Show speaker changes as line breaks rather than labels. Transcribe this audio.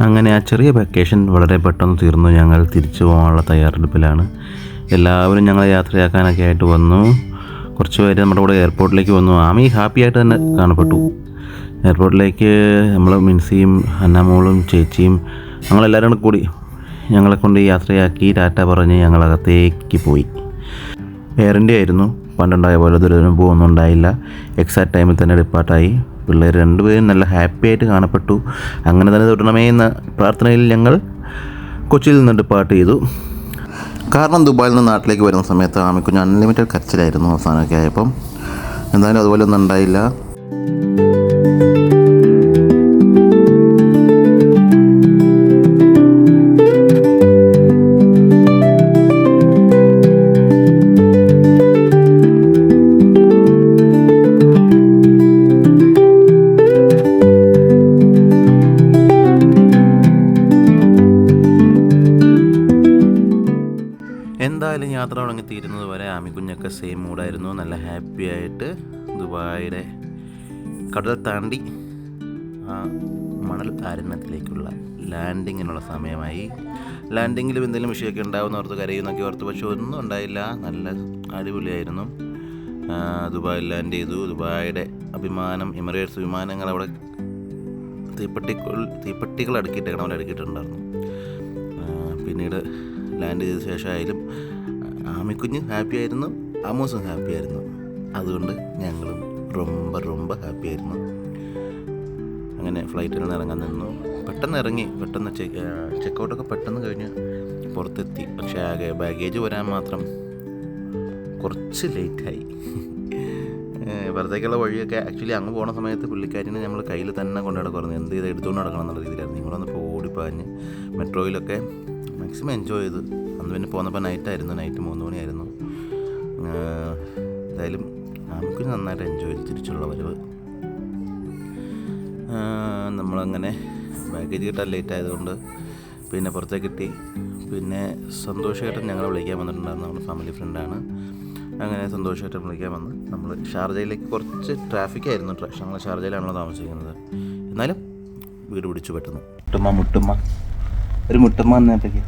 അങ്ങനെ ആ ചെറിയ വെക്കേഷൻ വളരെ പെട്ടെന്ന് തീർന്നു. ഞങ്ങൾ തിരിച്ചു പോകാനുള്ള തയ്യാറെടുപ്പിലാണ്. എല്ലാവരും ഞങ്ങളെ യാത്രയാക്കാനൊക്കെ ആയിട്ട് വന്നു. കുറച്ച് പേര് നമ്മുടെ കൂടെ എയർപോർട്ടിലേക്ക് വന്നു. ആമി ഹാപ്പി ആയിട്ട് തന്നെ കാണപ്പെട്ടു. എയർപോർട്ടിലേക്ക് നമ്മൾ മിൻസിയും അന്നമോളും ചേച്ചിയും ഞങ്ങളെല്ലാവരും കൂടി ഞങ്ങളെ കൊണ്ട് യാത്രയാക്കി ടാറ്റ പറഞ്ഞ് ഞങ്ങളകത്തേക്ക് പോയി. എയർ ഇന്ത്യ ആയിരുന്നു. പണ്ടുണ്ടായ പോലെ ദുരനുഭവം ഒന്നും ഉണ്ടായില്ല എക്സാക്ട് ടൈമിൽ തന്നെ ഡിപ്പാർട്ടായി പിള്ളേർ രണ്ടുപേരും നല്ല ഹാപ്പി ആയിട്ട് കാണപ്പെട്ടു. അങ്ങനെ തന്നെ തുടരണമേ എന്ന പ്രാർത്ഥനയിൽ ഞങ്ങൾ കൊച്ചിയിൽ നിന്ന് ഡിപ്പാർട്ട് ചെയ്തു. കാരണം ദുബായിൽ നിന്ന് നാട്ടിലേക്ക് വരുന്ന സമയത്ത് ആമിക്കുഞ്ഞ് അൺലിമിറ്റഡ് കരച്ചിലായിരുന്നു അവസാനമൊക്കെ ആയപ്പം. എന്തായാലും അതുപോലെ ഒന്നും ഉണ്ടായില്ല. എന്തായാലും യാത്ര തുടങ്ങി തീരുന്നത് വരെ ആമിക്കുഞ്ഞൊക്കെ സെയിം മൂഡായിരുന്നു നല്ല ഹാപ്പി ആയിട്ട് ദുബായിയുടെ കടൽ താണ്ടി ആ മണൽ അരണ്യത്തിലേക്കുള്ള ലാൻഡിങ്ങിനുള്ള സമയമായി. ലാൻഡിങ്ങിലും എന്തെങ്കിലും വിഷയമൊക്കെ ഉണ്ടാവുന്ന ഓർത്ത് കരയുന്നൊക്കെ ഓർത്ത് പക്ഷെ ഒന്നും ഉണ്ടായില്ല. നല്ല അടിപൊളിയായിരുന്നു. ദുബായിൽ ലാൻഡ് ചെയ്തു. ദുബായിയുടെ അഭിമാനം എമിറേറ്റ്സ് വിമാനങ്ങൾ അവിടെ തീപ്പെട്ടികൾ തീപ്പെട്ടികൾ അടുക്കിയിട്ടേക്കണം അവിടെ അടുക്കിയിട്ടുണ്ടായിരുന്നു. പിന്നീട് ലാൻഡ് ചെയ്ത ശേഷമായാലും ആമിക്കുഞ്ഞ് ഹാപ്പി ആയിരുന്നു അമോസും ഹാപ്പി ആയിരുന്നു. അതുകൊണ്ട് ഞങ്ങളും റൊമ്പ റൊമ്പ ഹാപ്പി ആയിരുന്നു. അങ്ങനെ ഫ്ലൈറ്റിൽ നിന്ന് ഇറങ്ങാൻ നിന്നു. പെട്ടെന്ന് ഇറങ്ങി പെട്ടെന്ന് ചെക്ക് ചെക്കൗട്ടൊക്കെ പെട്ടെന്ന് കഴിഞ്ഞ് പുറത്തെത്തി. പക്ഷേ ആകെ ബാഗേജ് വരാൻ മാത്രം കുറച്ച് ലേറ്റായി വെറുതേക്കുള്ള വഴിയൊക്കെ ആക്ച്വലി അങ്ങ് പോണ സമയത്ത് പുള്ളിക്കാരിനെ നമ്മൾ കയ്യിൽ തന്നെ കൊണ്ടു നടക്കുന്നു എന്ത് ചെയ്ത് എടുത്തുകൊണ്ട് നടക്കണം എന്നുള്ള രീതിയിലായിരുന്നു. നിങ്ങൾ വന്നപ്പോൾ ഓടിപ്പാഞ്ഞ് മെട്രോയിലൊക്കെ മാക്സിമം എൻജോയ് ചെയ്ത്. അന്ന് പിന്നെ പോന്നപ്പോൾ നൈറ്റായിരുന്നു നൈറ്റ് മൂന്ന് മണിയായിരുന്നു. എന്തായാലും നമുക്ക് നന്നായിട്ട് എൻജോയ് ചെയ്ത് തിരിച്ചുള്ള വരവ്. നമ്മളങ്ങനെ ബാഗേജ് കിട്ടാൻ ലേറ്റ് ആയതുകൊണ്ട് പിന്നെ പുറത്തേക്ക് കിട്ടി. പിന്നെ സന്തോഷമായിട്ട് ഞങ്ങളെ വിളിക്കാൻ വന്നിട്ടുണ്ടായിരുന്നു. നമ്മുടെ ഫാമിലി ഫ്രണ്ടാണ് അങ്ങനെ സന്തോഷമായിട്ട് വിളിക്കാൻ വന്ന് നമ്മൾ ഷാർജയിലേക്ക് കുറച്ച് ട്രാഫിക് ആയിരുന്നു ട്രാ- നമ്മൾ ഷാർജയിലാണല്ലോ താമസിക്കുന്നത്. എന്നാലും വീട് പിടിച്ചു പെട്ടെന്ന്. മുട്ടുമ്മ മുട്ടുമ്മ. ഒരു മുട്ടുമ്മ എന്നേപ്പയ്ക്ക്